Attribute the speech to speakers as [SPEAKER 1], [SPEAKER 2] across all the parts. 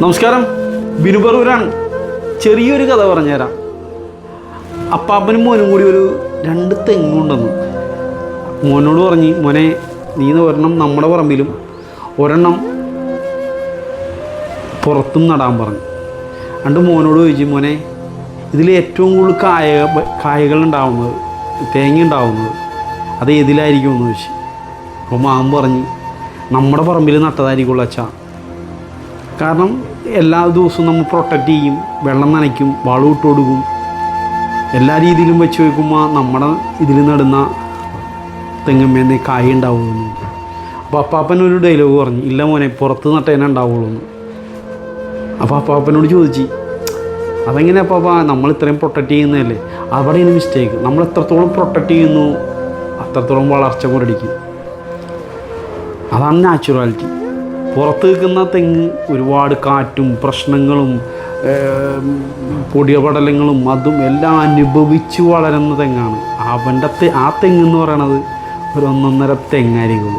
[SPEAKER 1] നമസ്കാരം. ബിനു പറൂരാണ്. ചെറിയൊരു കഥ പറഞ്ഞുതരാം. അപ്പാപ്പനും മോനും കൂടി ഒരു രണ്ട് തെങ്ങുണ്ടെന്ന് മോനോട് പറഞ്ഞ് മോനെ നീ ഒരെണ്ണം നമ്മുടെ പറമ്പിലും ഒരെണ്ണം പുറത്തും നടാൻ പറഞ്ഞു. രണ്ട് മോനോട് ചോദിച്ചു മോനെ ഇതിൽ ഏറ്റവും കൂടുതൽ കായ കായകൾ ഉണ്ടാവുന്നത് തേങ്ങ ഉണ്ടാവുന്നത് അത് ഏതിലായിരിക്കും? എന്ന് ചോദിച്ചു. അപ്പോൾ മാം പറഞ്ഞ് നമ്മുടെ പറമ്പിൽ നട്ടതായിരിക്കുള്ളൂ അച്ഛാ. കാരണം എല്ലാ ദിവസവും നമ്മൾ പ്രൊട്ടക്റ്റ് ചെയ്യും വെള്ളം നനയ്ക്കും വളം ഇട്ട് കൊടുക്കും. എല്ലാ രീതിയിലും വെച്ച് നോക്കുമ്പോൾ നമ്മുടെ ഇതിൽ നടുന്ന തെങ്ങമ്മേന്ന് കായ ഉണ്ടാവുമെന്ന് അപ്പോൾ അപ്പാപ്പൻ ഒരു ഡയലോഗ് പറഞ്ഞു ഇല്ല മോനെ പുറത്ത് നട്ടേനെ ഉണ്ടാവുള്ളൂ എന്ന്. അപ്പോൾ അപ്പാപ്പനോട് ചോദിച്ചു അതെങ്ങനെ അപ്പാപ്പ? നമ്മൾ ഇത്രയും പ്രൊട്ടക്റ്റ് ചെയ്യുന്നതല്ലേ? അവിടെയാണ് മിസ്റ്റേക്ക് നമ്മൾ എത്രത്തോളം പ്രൊട്ടക്റ്റ് ചെയ്യുന്നു അത്രത്തോളം വളർച്ച മുരടിക്കും അതാണ് നാച്ചുറാലിറ്റി പുറത്ത് നിൽക്കുന്ന തെങ്ങ് ഒരുപാട് കാറ്റും പ്രശ്നങ്ങളും പൊടിയ പൊടിയപടലങ്ങളും അതും എല്ലാം അനുഭവിച്ച് വളരുന്ന തെങ്ങാണ്. അവന്റെ തെ ആ തെങ്ങ് എന്ന് പറയണത് ഒരു ഒന്നൊന്നര തെങ്ങായിരിക്കും.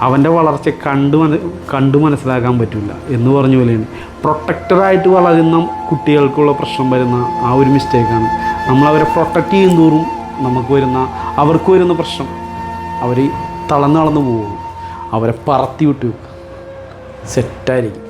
[SPEAKER 1] അവന്റെ വളർച്ച കണ്ടു മന കണ്ടു മനസ്സിലാക്കാൻ പറ്റില്ല. എന്ന് പറഞ്ഞ പോലെയാണ്. പ്രൊട്ടക്റ്ററായിട്ട് വളരുന്ന കുട്ടികൾക്കുള്ള പ്രശ്നം വരുന്ന ആ ഒരു മിസ്റ്റേക്കാണ് നമ്മളവരെ പ്രൊട്ടക്റ്റ് ചെയ്യും തോറും നമുക്ക് വരുന്ന അവർക്ക് വരുന്ന പ്രശ്നം അവർ തളർന്ന് പോകും. അവരെ പറത്തി വിട്ടു സെറ്റായിരിക്കും.